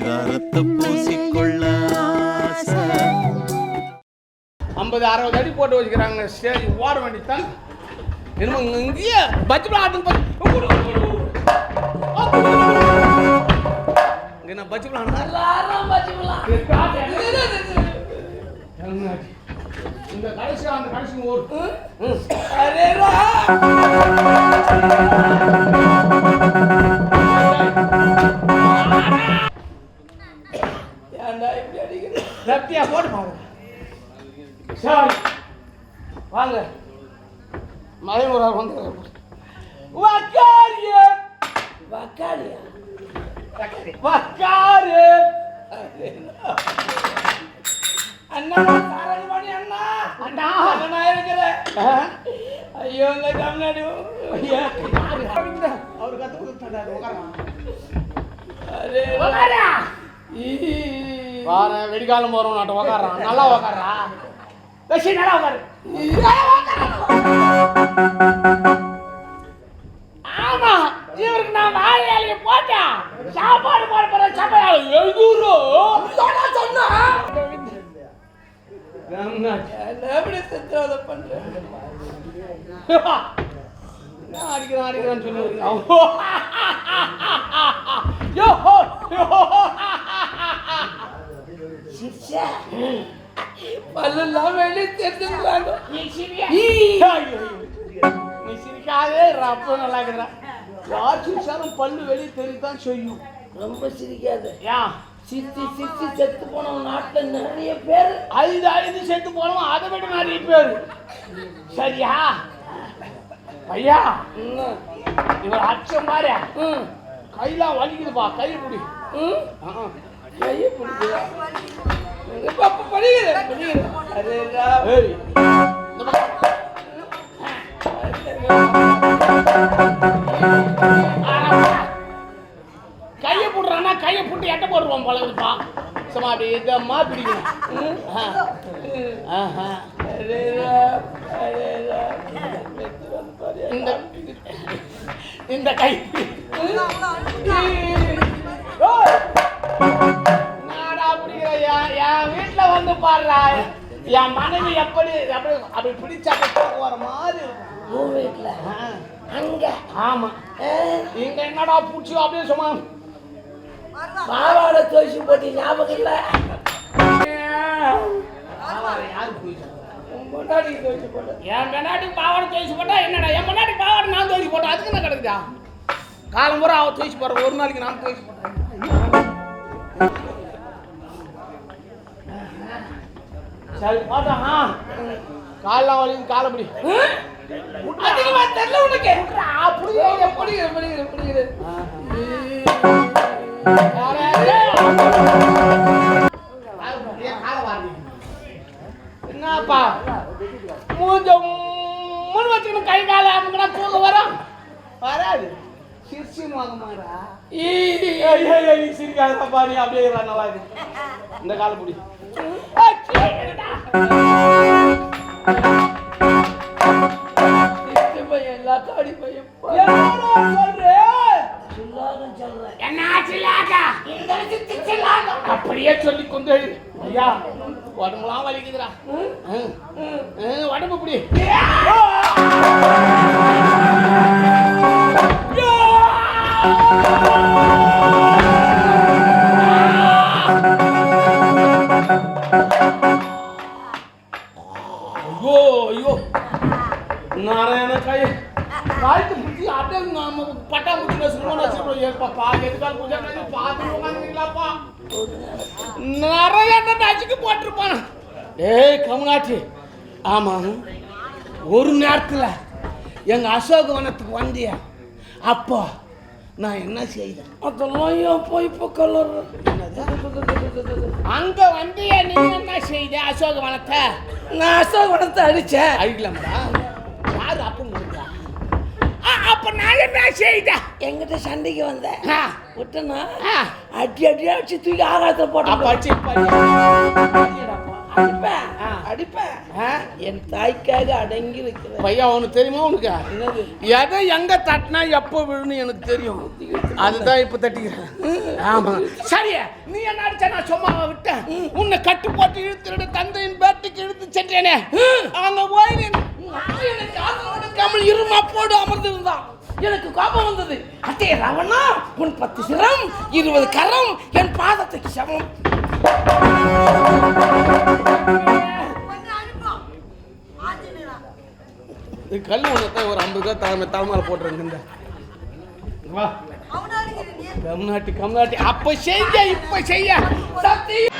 பரிதாரத்தை பூசிக்கொள்ள. ஐம்பது அறுபது அடி போட்டு வச்சுக்கிறாங்க. ஸ்டேஜ் ஓட வேண்டியதான் என்னமோ இங்க- இங்கேயே பச்சு ஆட்டும் என்ன பச்சு இந்த கடைசி அந்த கடைசி ஓடு லப்டியா போட்டு பாருங்க. சரி வாங்க. மலைமுறார் வந்து வக்காரிய. வக்காலியா வக்காரு. அண்ணா சாரங்கமணி அண்ணா. அண்ணா. அண்ணா இருக்கிற. ஐயோ இந்த தமிழ்நாடு ஐயா. அவர் கத்து கொடுத்தாரு உட்காரலாம் வார வெடிகாலம் போறோம் நாட்டு உக்காடுறான் நல்லா உக்காடுறா வச்சு நல்லா உக்காரு. ஆமா இவருக்கு நான் வாழையில போட்டேன். சாப்பாடு போட போற சாப்பாடு எழுதூரோ சொன்னா? எப்படி சித்திரவதை பண்றேன் நான் அடிக்கிறேன் அடிக்கிறேன்னு சொல்லி யோ யோ சிச்சா பல்லெல்லாம் வெளியே தெரிஞ்சுக்கிறாங்க நீ சிரிக்காதே ரப்ப நல்லா இருக்கிறா யார் சிரிச்சாலும் பல்லு வெளியே தெரியுதான் செய்யும் ரொம்ப சிரிக்காத. ஏன் சிரிச்சு சிரிச்சு செத்து போனவன் நாட்டுல நிறைய பேர். ஐந்து ஐந்து செத்து போனோம் அதை விட நிறைய பேர். சரியா? ஐயா இவர் அச்சம் பாரு. கையெல்லாம் வலிக்குதுப்பா கை பிடி ம், ஆ, கையை பிடிக்குதா? எங்க பாப்பா படிக்கிறேன், படிக்கிறேன். அரேடா. ஏய் கையை போடுறான்னா கையை போட்டு எட்ட போடுவான் பழகுதுப்பா சும்மா அப்படி இதம்மா பிடிக்கணும் ம், ஆ. ஆஹா. அரேடா, அரேடா. வெத்து வந்து பாரு. இந்த இந்த கை பாடுறா? என் மனைவி எப்படி அப்படி அப்படி பிடிச்சா வர மாதிரி இருக்கும். உன் வீட்டுல. அங்க. ஆமா. இங்க என்னடா பூச்சி அப்படியே சும்மா பாவாடை தோசி போட்டு ஞாபகம் இல்ல? என் பெண்ணாட்டி பாவாடை துவைச்சு போட்டா என்னடா? என் பெண்ணாட்டி பாவாடை நான் துவைச்சு போட்டேன் அதுக்கு என்ன கிடக்குதா காலம் பூரா அவ துவைச்சு போடுற. ஒரு நாளைக்கு நான் துவைச்சு போட்டேன் சரி பாட்டா காலெல்லாம் வலிக்கு காலை பிடி. அதிகமா தெரியல உனக்கு. புடிக்கிறேன் பிடிக்கிறேன் பிடிக்கிறேன் பிடிக்கிறேன் என்னப்பா? மூஞ்ச முன் வச்சுக்கணும் கை காலை அமுக்கினா தூங்க வரும்? வராது. சிரிச்சு வாங்கமாடா சிரிக்காதப்பா நீ அப்படியே நல்லா இருக்கு இந்த காலை பிடி அப்படியே சொல்லி கொண்டு. ஐயா உடம்புலாம் வலிக்குதுடா உடம்பு இப்படி நாம பட்டா புத்தி வச்சுக்கணும் வச்சுக்கணும் ஏப்பா எதுக்காக பூஜை பார்த்து உட்காந்துங்களாப்பா நிறைய நச்சுக்கு போட்டிருப்பான் ஏய் கமலாட்டி ஆமாம் ஒரு நேரத்தில் எங்கள் அசோகவனத்துக்கு வந்தியா அப்போ நான் என்ன செய்தேன் அதெல்லாம் போய் இப்போ கலர் அங்க வந்தியா நீ என்ன செய்த? அசோகவனத்தை? நான் அசோகவனத்தை அழிக்கலாம்டா யாரு அப்ப முடிஞ்சா அப்ப நான் என்ன செய்தேன் எங்கிட்ட சண்டைக்கு வந்தேன் விட்டனா. அடி அடி அடிச்சு தூக்கி ஆகாயத்தை அப்ப போட்டேன். அடிப்பேன். அடிப்பேன்? என் தாய்க்காக அடங்கி வைக்கிறேன் பையா உனக்கு தெரியுமா உனக்கு? என்னது? எதை எங்க தட்டினா எப்போ விழுன்னு எனக்கு தெரியும். அதுதான் இப்ப தட்டிக்கிறேன். ஆமா. சரி நீ என்ன அடிச்சா? நான் சும்மா விட்டேன் உன்னை கட்டு போட்டு இழுத்துட்டு தந்தையின் பேட்டுக்கு இழுத்து சென்றேனே. அங்க போய் கொடுக்காமல் இருமா போடு அமர்ந்திருந்தான். எனக்கு கோபம் வந்தது. அத்தே ரவணா உன் பத்து சிரம் இருபது கரம் என் பாதத்துக்கு சமம். கல் ஒன்று ஒரு ஐம்பது ரூபா தலைமை தலைமையில போட்டுருங்க வா. கம்நாட்டி கம்நாட்டி அப்ப செய்ய இப்ப செய்ய. சத்தியம்.